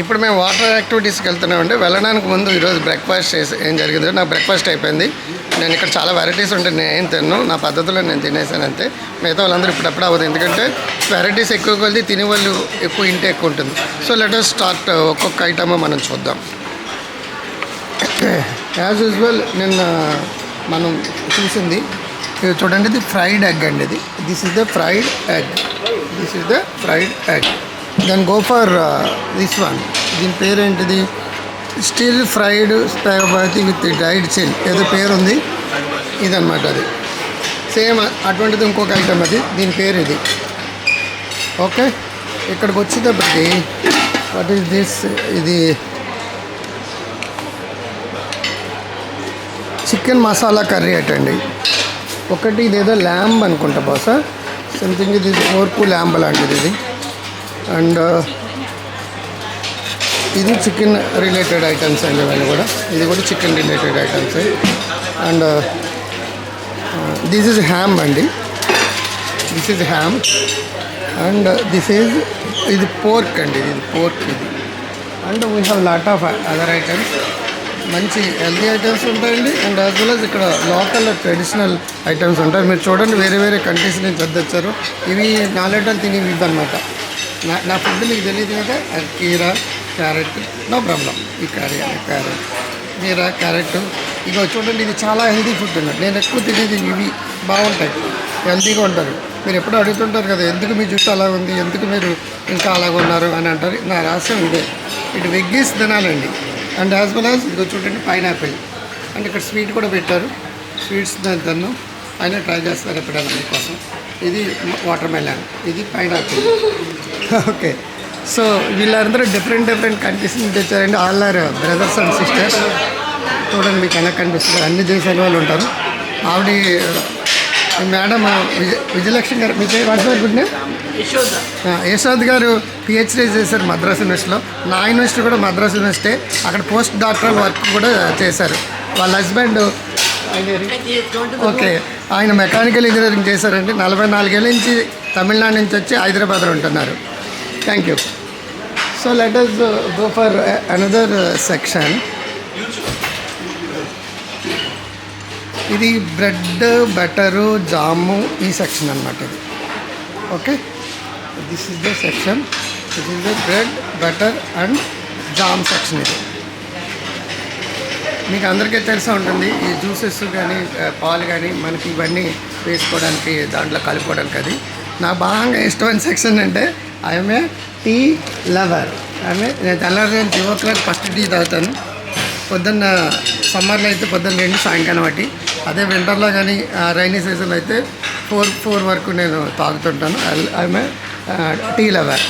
ఇప్పుడు మేము వాటర్ యాక్టివిటీస్కి వెళ్తున్నామండి. వెళ్ళడానికి ముందు ఈరోజు బ్రేక్ఫాస్ట్ చేసి ఏం జరిగింది నా బ్రేక్ఫాస్ట్ అయిపోయింది. నేను ఇక్కడ చాలా వెరైటీస్ ఉంటాయి నేను ఏం నా పద్ధతిలో నేను తినేసాను అంతే. మిగతా వాళ్ళందరూ ఇప్పుడప్పుడు అవ్వదు. ఎందుకంటే వెరైటీస్ ఎక్కువ కొద్ది తినే వాళ్ళు ఎక్కువ ఇంటే ఎక్కువ ఉంటుంది. So let us start uh, ఒక్కొక్క ఐటమ్ మనం చూద్దాం. యాజ్ యూజువల్ నిన్న మనం చూసింది ఇది చూడండి ఇది ఫ్రైడ్ ఎగ్ అండి ఇది. This is the fried egg this is the fried egg then go for this one దీని పేరు ఏంటిది still fried spaghetti with dried chill ఏదో పేరు ఉంది ఇదన్నమాట అది. సేమ్ అటువంటిది ఇంకొక ఐటమ్ అది. దీని పేరు ఇది ఓకే ఇక్కడికి వచ్చేటప్పటికి వాట్ ఈస్ దిస్ ఇది చికెన్ మసాలా కర్రీ అటండి. ఒకటి ఇదేదో ల్యాంబ్ అనుకుంటా బహుశా సంథింగ్ ఇది ఓర్పు ల్యాంబ్ లాంటిది ఇది. అండ్ ఇది చికెన్ రిలేటెడ్ ఐటమ్స్ అండి ఇవన్నీ కూడా. ఇది కూడా chicken related items and this is ham అండి. This is ham and this is ఇది పోర్క్ అండి ఇది పోర్క్ ఇది. And we have lot of other items మంచి హెల్తీ ఐటమ్స్ ఉంటాయండి. అండ్ యాజ్ వెల్ అస్ ఇక్కడ లోకల్ ట్రెడిషనల్ ఐటమ్స్ ఉంటాయి. మీరు చూడండి వేరే వేరే కంట్రీస్ నుంచి వద్దొచ్చారు ఇవి నాలుగేటాలు తినేవి ఇవన్నమాట నా నా ఫుడ్ మీకు తెలియదు కదా? కీర క్యారెట్ నో ప్రాబ్లం. ఈ కర్రీ క్యారెట్ కీర క్యారెట్. ఇక చూడండి ఇది చాలా హెల్తీ ఫుడ్ అన్నట్టు నేను ఎక్కువ తినేది ఇవి. బాగుంటాయి. హెల్తీగా ఉంటారు. మీరు ఎప్పుడు అడుగుతుంటారు కదా ఎందుకు మీ జుట్టు అలా ఉంది? ఎందుకు మీరు ఇంకా అలాగ ఉన్నారు అని అంటారు. నా రహస్యం ఇదే. ఇటు వెగ్గీస్ తినాలండి. అండ్ యాజ్ వెల్ యాజ్ ఇదిగో చూడండి పైనాపిల్. అండ్ ఇక్కడ స్వీట్ కూడా పెట్టారు. స్వీట్స్ దాన్ని. ఆయన ట్రై చేస్తారు ఎప్పుడైనా మీకోసం ఇది వాటర్ మెలాన్ ఇది పైనాపిల్ ఓకే సో వీళ్ళందరూ డిఫరెంట్ డిఫరెంట్ కంట్రీస్ నుంచి వచ్చారండి. All are brothers and sisters చూడండి మీకు ఎలా కనిపిస్తుంది. అన్ని దేశాల వాళ్ళు ఉంటారు. ఆవిడ మేడం విజయ విజయలక్ష్మి గారు విజయ్ వాట్స్ గుడ్ నేమ్ ఆ, యశోద్ గారు పిహెచ్డీ చేశారు మద్రాస్ యూనివర్సిటీలో. నా యూనివర్సిటీ కూడా మద్రాస్ యూనివర్సిటీ. అక్కడ పోస్ట్ డాక్టరల్ వర్క్ కూడా చేశారు. వాళ్ళ హస్బెండ్ ఓకే ఆయన మెకానికల్ ఇంజనీరింగ్ చేశారండి. నలభై నాలుగేళ్ళ నుంచి తమిళనాడు నుంచి వచ్చి హైదరాబాద్లో ఉంటున్నారు. Thank you so let us go for another section ఇది బ్రెడ్ బటరు జాము ఈ సెక్షన్ అనమాట ఇది. Okay this is the section this is the bread butter and jam section ఇది. మీకు అందరికీ తెలిసే ఉంటుంది ఈ జ్యూసెస్ కానీ పాలు కానీ మనకి ఇవన్నీ వేసుకోవడానికి దాంట్లో కలుపుకోవడానికి అది. నాకు బాగా ఇష్టమైన సెక్షన్ అంటే ఐఎమ్ టీ లవర్ ఆమె నేను తెల్లారి two o'clock first tea తాగుతాను. పొద్దున్న సమ్మర్లో అయితే పొద్దున్న రెండు సాయంకాలం బట్టి అదే వింటర్లో కానీ రైనీ సీజన్లో అయితే ఫోర్ ఫోర్ వరకు నేను తాగుతుంటాను. ఐఎమ్ టీ లవర్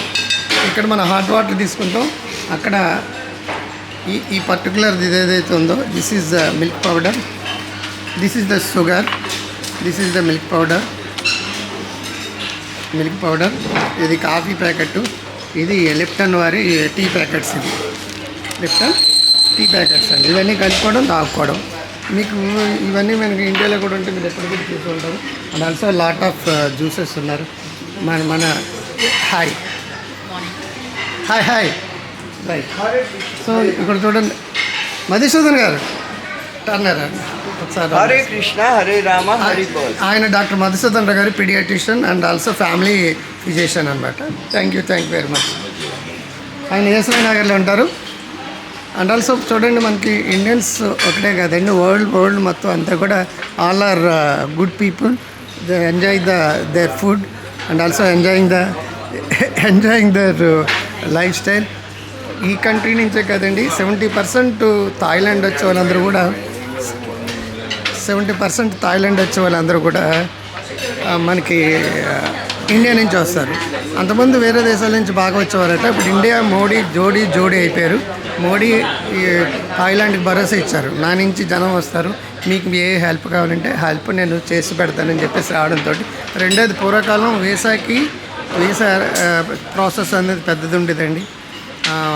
ఇక్కడ మనం హాట్ వాటర్ తీసుకుంటాం. అక్కడ ఈ ఈ పర్టికులర్ ఇది ఏదైతే ఉందో this is the milk powder this is the sugar this is the milk powder milk powder ఇది కాఫీ ప్యాకెట్ ఇది లిప్టన్ వారి టీ ప్యాకెట్స్ ఇది. లిప్టన్ టీ ప్యాకెట్స్ అండి. ఇవన్నీ కలుపుకోవడం దాక్కోవడం మీకు ఇవన్నీ మనకి ఇండియాలో కూడా ఉంటే మీరు ఎప్పుడు కూడా చూసి ఉంటారు and also lot of juices ఉన్నారు. మన మన hi hi hi right so ఇక్కడ చూడండి. మధుసూదన్ గారు టర్నర్ ఒకసారి హరే కృష్ణ హరే రామ హరి బోల్. ఆయన డాక్టర్ మధుసూదన్ గారు paediatrician and also family physician అనమాట thank you thank you very much ఆయన ఏసవై నగర్లో ఉంటారు. అండ్ ఆల్సో చూడండి మనకి ఇండియన్స్ ఒకటే కాదండి వరల్డ్ వరల్డ్ మొత్తం అంతా కూడా all are good people they enjoy the their food and also enjoying the enjoying their life style ఈ కంట్రీ నుంచే కదండి సెవెంటీ పర్సెంట్ థాయిలాండ్ వచ్చే వాళ్ళందరూ కూడా సెవెంటీ పర్సెంట్ థాయిలాండ్ వచ్చే వాళ్ళందరూ కూడా మనకి ఇండియా నుంచి వస్తారు. అంతమంది వేరే దేశాల నుంచి బాగా వచ్చేవారట ఇప్పుడు ఇండియా మోడీ జోడీ జోడీ అయిపోయారు. మోడీ థాయిలాండ్కి భరోసా ఇచ్చారు. నా నుంచి జనం వస్తారు మీకు ఏ హెల్ప్ కావాలంటే హెల్ప్ నేను చేసి పెడతానని చెప్పేసి రావడంతో రెండోది పూర్వకాలం వీసాకి వీసా ప్రాసెస్ అనేది పెద్దది ఉండేదండి.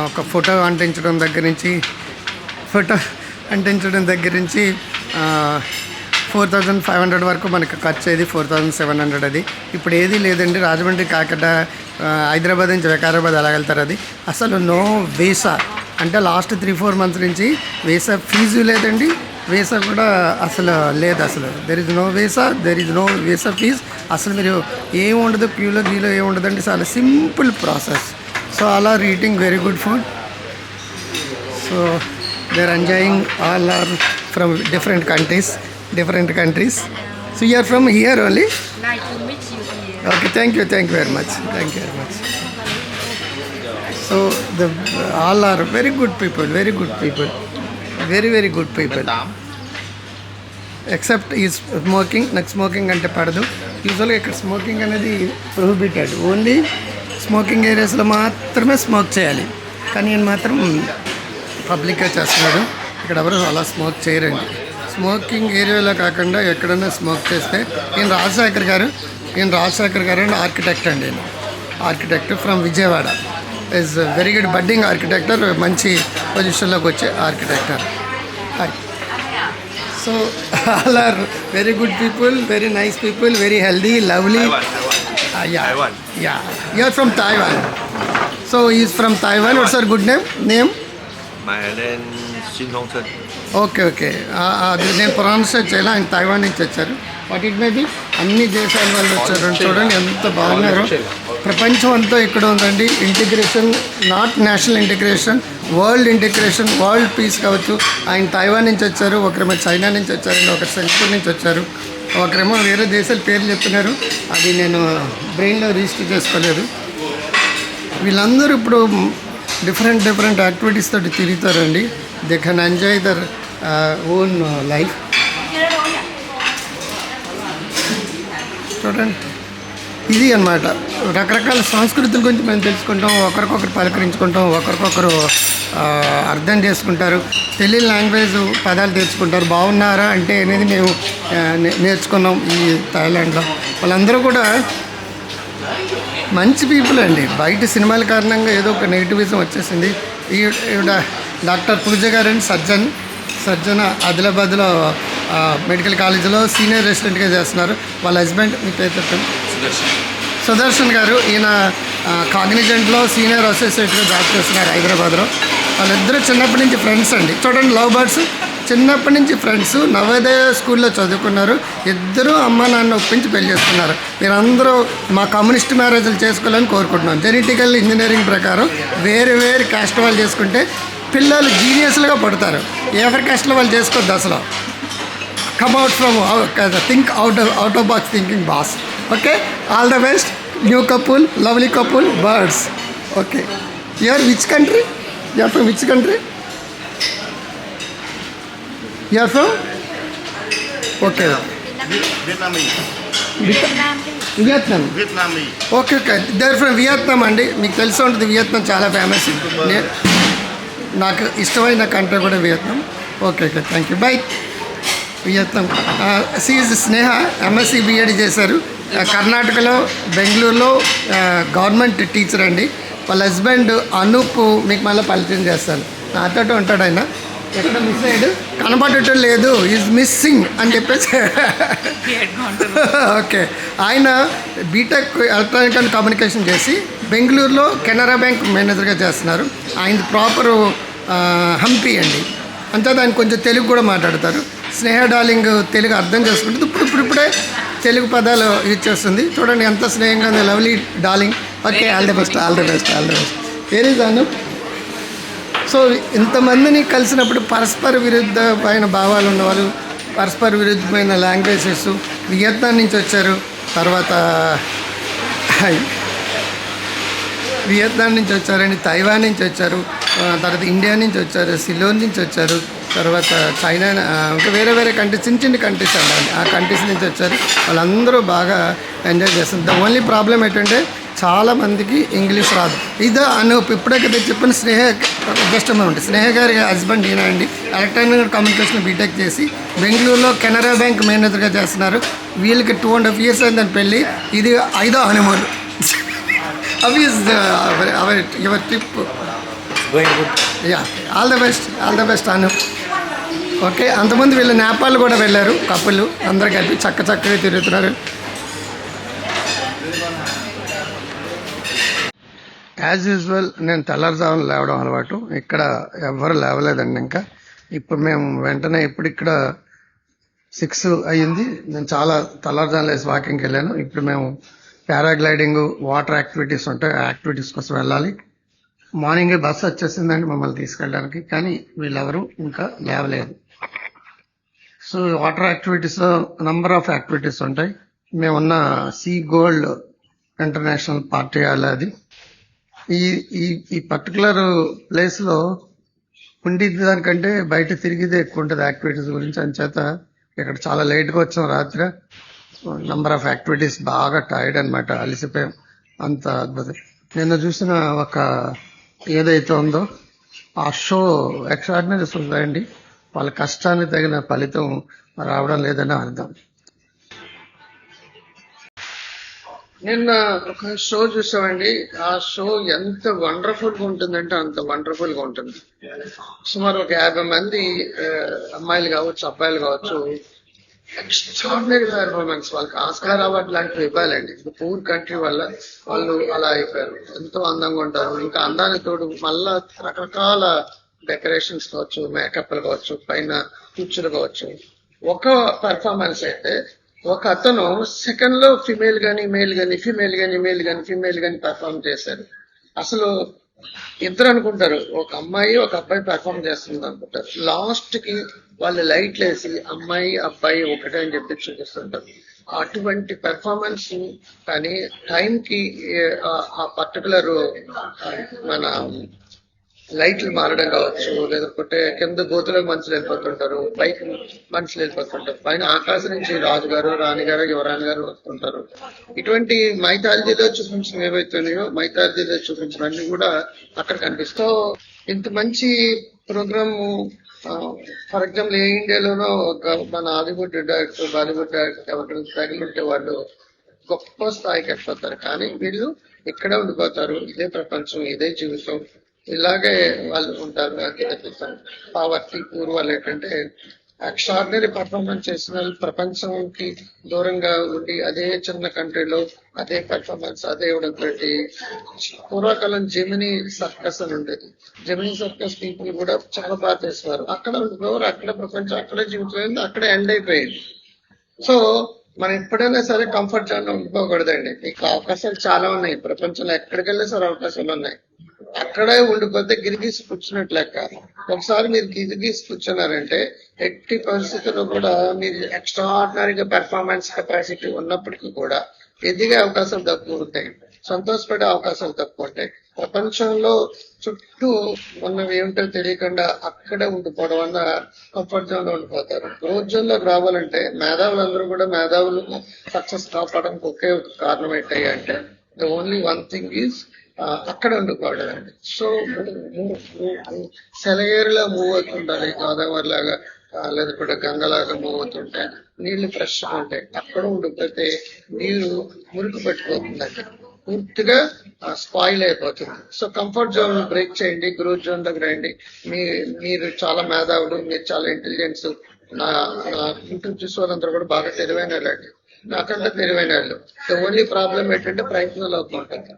ఒక ఫోటో అంటించడం దగ్గర నుంచి ఫోటో అంటించడం దగ్గర నుంచి ఫోర్ థౌజండ్ ఫైవ్ హండ్రెడ్ వరకు మనకి ఖర్చు అయ్యేది ఫోర్ థౌజండ్ సెవెన్ హండ్రెడ్ అది. ఇప్పుడు ఏది లేదండి రాజమండ్రి కాకట హైదరాబాద్ నుంచి వికారాబాద్ ఎలా వెళ్తారు అది. అసలు నో వీసా. అంటే లాస్ట్ త్రీ ఫోర్ మంత్స్ నుంచి వీసా ఫీజు లేదండి వీసా కూడా అసలు లేదు అసలు. There is no visa there is no visa fee. అసలు మీరు ఏం ఉండదు క్యూలో గీలో ఏం ఉండదండి చాలా simple process. So all are eating very good food so they are enjoying all are from different countries different countries so you are from here only okay thank you thank you very much thank you very much so the all are very good people very good people very very good people except ఈ smoking నాకు smoking అంటే పడదు. యూజువల్గా ఇక్కడ smoking అనేది prohibited only smoking ఏరియాస్లో మాత్రమే smoke చేయాలి. కానీ నేను మాత్రం పబ్లిక్గా చేస్తున్నాడు. ఇక్కడ ఎవరు అలా స్మోక్ చేయరండి. స్మోకింగ్ ఏరియాలో కాకుండా ఎక్కడైనా స్మోక్ చేస్తే నేను రాజశేఖర్ గారు నేను రాజశేఖర్ గారు అండ్ ఆర్కిటెక్ట్ అండి నేను architect from Vijayawada. Is very good budding architecture మంచి పొజిషన్లోకి వచ్చే architecture hi so all are very good people very nice people very healthy lovely ya Taiwan. Ya you are from Taiwan so is from Taiwan what's are good name name My name Shin Hong Chen. Okay okay అది నేను pronounce చేయాలి ఆయన Taiwan నుంచి వచ్చారు what it may be అన్ని దేశాల వాళ్ళు వచ్చారు చూడండి ఎంత బాగున్నారు ప్రపంచం అంతా ఇక్కడ ఉందండి integration not national integration world integration world peace కావచ్చు ఆయన తైవాన్ నుంచి వచ్చారు ఒకరేమో చైనా నుంచి వచ్చారండి ఒకరు సింగపూర్ నుంచి వచ్చారు ఒకరేమో వేరే దేశాల పేర్లు చెప్తున్నారు అది నేను బ్రెయిన్లో రిజిస్టర్ చేసుకోలేదు. వీళ్ళందరూ ఇప్పుడు డిఫరెంట్ డిఫరెంట్ యాక్టివిటీస్ తోటి తిరుగుతారండి. They can enjoy their own life. చూడండి. ఇది అన్నమాట. రకరకాల సంస్కృతుల గురించి మేము తెలుసుకుంటాం. ఒకరికొకరు పలకరించుకుంటాం. ఒకరికొకరు అర్థం చేసుకుంటారు. తెలియని లాంగ్వేజ్ పదాలు తెచ్చుకుంటారు బాగున్నారా అంటే అనేది మేము నే- నేర్చుకున్నాం ఈ థాయిలాండ్లో. వాళ్ళందరూ కూడా మంచి పీపుల్ అండి. బయట సినిమాల కారణంగా ఏదో ఒక నెగిటివిజం వచ్చేసింది. ఈవిడ డాక్టర్ పూజ గారని సర్జన్. సర్జన్ ఆదిలాబాద్లో మెడికల్ కాలేజీలో సీనియర్ రెసిడెంట్గా చేస్తున్నారు. వాళ్ళ హస్బెండ్ మీ పేరు చెప్పండి. సుదర్శన్. గారు ఈయన కాగ్నిజెంట్లో సీనియర్ అసోసియేట్గా జాబ్ చేస్తున్నారు హైదరాబాద్లో. వాళ్ళిద్దరూ చిన్నప్పటి నుంచి ఫ్రెండ్స్ అండి. చూడండి లవ్ బర్డ్స్. చిన్నప్పటి నుంచి ఫ్రెండ్స్. నవోదయ స్కూల్లో చదువుకున్నారు. ఇద్దరు అమ్మ నాన్న ఒప్పించి పెళ్ళి చేసుకున్నారు. మీరందరూ మా కమ్యూనిస్ట్ మ్యారేజ్లు చేసుకోవాలని కోరుకుంటున్నాం. జెనెటికల్ ఇంజనీరింగ్ ప్రకారం వేరు వేరు క్యాస్ట్ వాళ్ళు చేసుకుంటే పిల్లలు జీనియస్లుగా పడతారు. ఎవరి క్యాస్ట్లో వాళ్ళు చేసుకోవద్దు అసలు. come from from think think out of box thinking boss. Okay all the best new couple lovely couple birds okay your which country your from which country your from okay Vietnam okay okay they're from Vietnam అండి. మీకు తెలిసి ఉంటుంది Vietnam చాలా famous నాకు ఇష్టమైన country కూడా Vietnam okay okay thank you bye Vietnam she's Sneha MSc BEd చేశారు. కర్ణాటకలో బెంగళూరులో గవర్నమెంట్ టీచర్ అండి. వాళ్ళ హస్బెండ్ అనూప్ మీకు మళ్ళీ పరిచయం చేస్తాను. నాతో ఉంటాడు ఆయన. ఎక్కడ మిస్ అయ్యాడు? కనబడటం లేదు. ఈజ్ మిస్సింగ్ అని చెప్పేసి. ఓకే. ఆయన బీటెక్ ఎలక్ట్రానిక్ అండ్ కమ్యూనికేషన్ చేసి బెంగళూరులో కెనరా బ్యాంక్ మేనేజర్గా చేస్తున్నారు. ఆయన ప్రాపరు హంపి అండి. అంతే ఆయన కొంచెం తెలుగు కూడా మాట్లాడతారు. స్నేహ డార్లింగ్ తెలుగు అర్థం చేసుకుంటుంది. ఇప్పుడు ఇప్పుడు ఇప్పుడే తెలుగు పదాలు యూజ్ చేస్తుంది. చూడండి ఎంత స్నేహంగా ఉంది. Lovely darling. Okay all the best all the best all the best very Dan so ఇంతమందిని కలిసినప్పుడు పరస్పర విరుద్ధమైన భావాలు ఉన్నవాళ్ళు పరస్పర విరుద్ధమైన లాంగ్వేజెస్ వియత్నాం నుంచి వచ్చారు. తర్వాత వియత్నాం నుంచి వచ్చారండి తైవాన్ నుంచి వచ్చారు. తర్వాత ఇండియా నుంచి వచ్చారు సిలోన్ నుంచి వచ్చారు. తర్వాత చైనా ఇంకా వేరే వేరే కంట్రీస్ చిన్న చిన్న కంట్రీస్ అండి. ఆ కంట్రీస్ నుంచి వచ్చారు. వాళ్ళందరూ బాగా ఎంజాయ్ చేస్తారు ద ఓన్లీ ప్రాబ్లం ఏంటంటే చాలా మందికి ఇంగ్లీష్ రాదు. ఇది అనూప్ ఇప్పుడే కదా చెప్పిన స్నేహ జస్ట్ ఉంటుంది స్నేహ గారి హస్బెండ్ ఈయన అండి. ఎలక్ట్రానిక్ కమ్యూనికేషన్ బీటెక్ చేసి బెంగళూరులో కెనరా బ్యాంక్ మేనేజర్గా చేస్తున్నారు. వీళ్ళకి టూ అండ్ హాఫ్ ఇయర్స్ అయిందని పెళ్ళి. ఇది ఐదో హనుమాన్ అవి our your trip. Ya all the best all the best Anu okay అంతమంది వీళ్ళు నేపాల్ కూడా వెళ్ళారు కప్పులు అందరు కలిపి చక్క చక్కగా తిరుగుతున్నారు. యాజ్ యూజువల్ నేను తెల్లారుజామున లేవడం అలవాటు. ఇక్కడ ఎవరు లేవలేదండి ఇంకా. ఇప్పుడు మేము వెంటనే ఇప్పుడు ఇక్కడ సిక్స్ అయ్యింది. నేను చాలా తెల్లారుజామున లేసి వాకింగ్కి వెళ్ళాను. ఇప్పుడు మేము పారాగ్లైడింగ్ వాటర్ యాక్టివిటీస్ ఉంటాయి. ఆ యాక్టివిటీస్ కోసం వెళ్ళాలి. మార్నింగ్ బస్సు వచ్చేసిందండి మమ్మల్ని తీసుకెళ్ళడానికి. కానీ వీళ్ళెవరూ ఇంకా లేవలేదు. So water activities number of activities ఉంటాయి. మేమున్న సీ గోల్డ్ ఇంటర్నేషనల్ పార్టీ అది. ఈ ఈ ఈ పర్టికులర్ ప్లేస్లో ఉండిద్ది దానికంటే బయట తిరిగిదే ఎక్కువ ఉంటుంది యాక్టివిటీస్ గురించి. చేత ఇక్కడ చాలా లేట్గా వచ్చాం రాత్రి. నంబర్ ఆఫ్ యాక్టివిటీస్ బాగా టైర్డ్ అన్నమాట. అలసిపోయాం. అంత అద్భుతం. నిన్న చూసిన ఒక ఏదైతే ఉందో ఆ షో ఎక్స్ట్రాడినరీస్ ఉంటాయండి వాళ్ళ కష్టానికి తగిన ఫలితం రావడం లేదని అర్థం. నిన్న ఒక షో చూసామండి. ఆ షో ఎంత వండర్ఫుల్గా ఉంటుందంటే అంత వండర్ఫుల్గా ఉంటుంది. సుమారు ఒక యాభై మంది అమ్మాయిలు కావచ్చు అబ్బాయిలు కావచ్చు. ఎక్స్ట్రాడినరీ పెర్ఫార్మెన్స్ వాళ్ళకి ఆస్కార్ అవార్డు లాంటివి ఇవ్వాలండి. పూర్ కంట్రీ వల్ల వాళ్ళు అలా అయిపోయారు. ఎంతో అందంగా ఉంటారు. ఇంకా అందానికి తోడు మళ్ళా రకరకాల డెకరేషన్స్ కావచ్చు మేకప్లు కావచ్చు పైన కూర్చులు కావచ్చు. ఒక పెర్ఫార్మెన్స్ అయితే ఒక అతను సెకండ్లో ఫిమేల్ గాని మేల్ గాని ఫిమేల్ గాని మేల్ గాని ఫిమేల్ గాని పెర్ఫార్మ్ చేశారు. అసలు ఇద్దరు అనుకుంటారు ఒక అమ్మాయి ఒక అబ్బాయి పెర్ఫార్మ్ చేస్తుంది అనుకుంటారు. లాస్ట్కి వాళ్ళు లైట్లు వేసి అమ్మాయి అబ్బాయి ఒకటే అని చెప్పి చూపిస్తుంటారు. అటువంటి పెర్ఫార్మెన్స్ కానీ టైం కి ఆ పర్టికులర్ మన లైట్లు మారడం కావచ్చు లేకపోతే కింద గోతులకు మనుషులు వెళ్ళిపోతుంటారు పైకి మనుషులు వెళ్ళిపోతుంటారు. పైన ఆకాశం నుంచి రాజుగారు రాణిగారు యువరాణి గారు వస్తుంటారు. ఇటువంటి మైథాలజీలో చూపించిన ఏవైతున్నాయో మైథాలజీలో చూపించినవన్నీ కూడా అక్కడ కనిపిస్తూ ఇంత మంచి ప్రోగ్రామ్ ఫర్ ఎగ్జాంపుల్ ఏ ఇండియాలోనో ఒక మన హాలీవుడ్ డైరెక్టర్ బాలీవుడ్ డైరెక్టర్ ఎవరు తగిలింటే వాళ్ళు గొప్ప స్థాయికి వెళ్ళిపోతారు. కానీ వీళ్ళు ఇక్కడే ఉండిపోతారు. ఇదే ప్రపంచం ఇదే జీవితం. ఇలాగే వాళ్ళు ఉంటారు పావర్టీ పూర్ వాళ్ళు ఏంటంటే ఎక్స్ట్రాడినరీ పర్ఫార్మెన్స్ చేసిన వాళ్ళు ప్రపంచంకి దూరంగా ఉండి అదే చిన్న కంట్రీలో అదే పర్ఫార్మెన్స్ అదే ఇవ్వడం పెట్టి పూర్వకాలం జమినీ సర్కస్ అని ఉండేది. జమినీ సర్కస్ పీపుల్ కూడా చాలా బాగా చేసేవారు. అక్కడ ఎవరు అక్కడ ప్రపంచం అక్కడే జీవితం అక్కడే ఎండ్ అయిపోయింది. సో మనం ఎప్పుడైనా సరే కంఫర్ట్ జోన్ ఉండిపోకూడదండి. మీకు అవకాశాలు చాలా ఉన్నాయి. ప్రపంచంలో ఎక్కడికి వెళ్ళినా సరే అవకాశాలు ఉన్నాయి. అక్కడే ఉండిపోతే గిరిగీసి కూర్చున్నట్టు లెక్క. ఒకసారి మీరు గిరిగీసి కూర్చున్నారంటే ఎట్టి పరిస్థితుల్లో కూడా మీరు ఎక్స్ట్రాడినరీగా పెర్ఫార్మెన్స్ కెపాసిటీ ఉన్నప్పటికీ కూడా ఎదిగే అవకాశాలు తక్కువ ఉంటాయి. సంతోషపడే అవకాశాలు తక్కువ ఉంటాయి. ప్రపంచంలో చుట్టూ ఉన్నవి ఏమిటో తెలియకుండా అక్కడే ఉండిపోవడం వల్ల కంఫర్ట్ జోన్లో ఉండిపోతారు. గ్రోత్ జోన్లోకి రావాలంటే మేధావులందరూ కూడా మేధావులు సక్సెస్ కాపాడడానికి ఒకే కారణం ఏంటి అంటే the only one thing is అక్కడ ఉండిపోవడం అండి సో సెలయేరులా మూవ్ అవుతుండాలి గోదావరి లాగా ఆ, లేకపోతే గంగలాగా మూవ్ అవుతుంటే నీళ్ళు ఫ్రెష్గా ఉంటాయి. అక్కడ ఉండిపోతే నీరు మురికి పట్టిపోతుందండి పూర్తిగా స్పాయిల్ అయిపోతుంది. సో కంఫర్ట్ జోన్ బ్రేక్ చేయండి గ్రోత్ జోన్ దగ్గర రండి. మీ మీరు చాలా మేధావులు మీరు చాలా ఇంటెలిజెన్స్ నా నా యూట్యూబ్ చూసే వాళ్ళందరూ కూడా బాగా తెలివైన వాళ్ళండి నాకంటే తెలివైన వాళ్ళు. ఓన్లీ ప్రాబ్లం ఏంటంటే ప్రయత్నాలు అవుతుంటుంది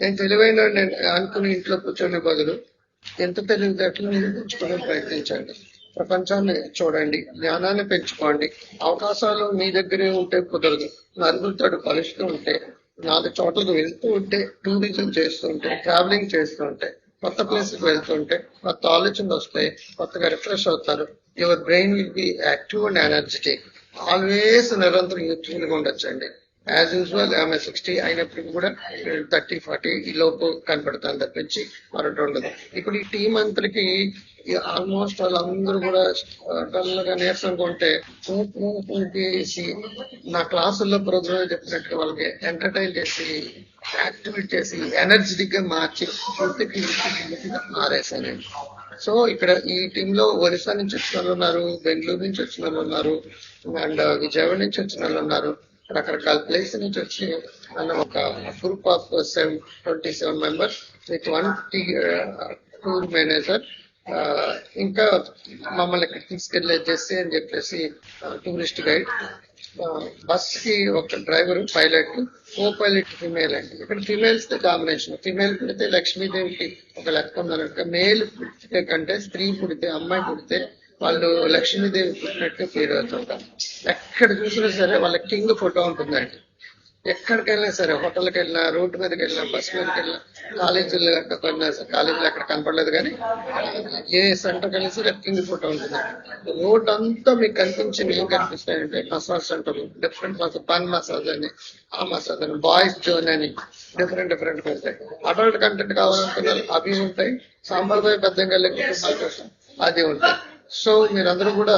నేను తెలివైన నేను అనుకుని ఇంట్లో కూర్చొని బదులు ఎంత తెలివితేటలు మీరు పెంచుకోవడం ప్రయత్నించండి. ప్రపంచాన్ని చూడండి జ్ఞానాన్ని పెంచుకోండి. అవకాశాలు మీ దగ్గరే ఉంటే కుదరదు. నలుగురితో కలుస్తూ ఉంటే నాలుగు చోట్లకు వెళ్తూ ఉంటే టూరిజం చేస్తుంటే ట్రావెలింగ్ చేస్తుంటే కొత్త ప్లేస్కి వెళ్తుంటే కొత్త ఆలోచనలు వస్తాయి కొత్తగా రిఫ్రెష్ అవుతారు. Your brain will be active and energetic. Always నిరంతరం యూత్ఫుల్గా ఉండొచ్చండి. యాజ్ యూజువల్ ఆమె సిక్స్టీ అయినప్పటికీ కూడా థర్టీ ఫార్టీ ఈ లోపు కనపడతాను తప్పించి మరొకటి ఉండదు. ఇప్పుడు ఈ టీం అంతటికి ఆల్మోస్ట్ వాళ్ళందరూ కూడా డల్ నీరసంగా ఉంటే చేసి నా క్లాసుల్లో ప్రోగ్రామ్ చెప్పినట్టుగా వాళ్ళకి ఎంటర్టైన్ చేసి యాక్టివేట్ చేసి ఎనర్జెటిక్గా మార్చి పూర్తికి మారేసానండి సో ఇక్కడ ఈ టీమ్లో ఒరిస్సా నుంచి వచ్చిన వాళ్ళు ఉన్నారు బెంగళూరు నుంచి వచ్చిన వాళ్ళు ఉన్నారు అండ్ విజయవాడ నుంచి వచ్చిన వాళ్ళు ఉన్నారు. రకరకాల ప్లేస్ నుంచి వచ్చి అన్న ఒక group of seven twenty seven members with one tour manager ఇంకా మమ్మల్ని ఇక్కడ తీసుకెళ్ళే జెస్సీ అని చెప్పేసి టూరిస్ట్ గైడ్ బస్కి ఒక driver pilot co pilot female అండి. ఇక్కడ ఫిమేల్స్ కాంబినేషన్ ఫిమేల్ పుడితే లక్ష్మీదేవికి ఒక లెక్క ఉందనుక మేల్ పుడితే కంటే స్త్రీ పుడితే అమ్మాయి పుడితే వాళ్ళు లక్ష్మీదేవి పుట్టినట్టు ఫీల్ అవుతుంటారు ఎక్కడ చూసినా సరే వాళ్ళ కింగ్ ఫోటో ఉంటుందండి. ఎక్కడికి సరే హోటల్కి వెళ్ళినా రోడ్డు మీదకి వెళ్ళినా బస్ మీదకి వెళ్ళినా కాలేజీలు కొన్ని కాలేజీలు అక్కడ కనపడలేదు కానీ ఏ సెంటర్కి వెళ్ళినా సరే కింగ్ ఫోటో ఉంటుంది. రోడ్ అంతా మీకు కనిపించింది ఏం కనిపిస్తాయంటే మసాజ్ సెంటర్ డిఫరెంట్ మసాజ్ పన్ మసాజ్ అని ఆ మసాజ్ అని బాయ్స్ జోన్ అని డిఫరెంట్ డిఫరెంట్ పెడతాయి. అడల్ట్ కంటెంట్ కావాలనుకున్నారు అవి ఉంటాయి సాంప్రదాయ పెద్దంగా కుటుంబాల అది ఉంటాయి సో మీరందరూ కూడా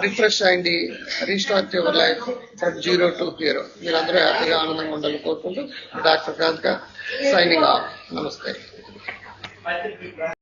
రిఫ్రెష్ అయ్యండి restart your life from zero to hero మీరందరూ హ్యాపీగా ఆనందంగా ఉండాలని కోరుకుంటూ డాక్టర్ కాంత్ సైనింగ్ ఆఫ్. నమస్తే.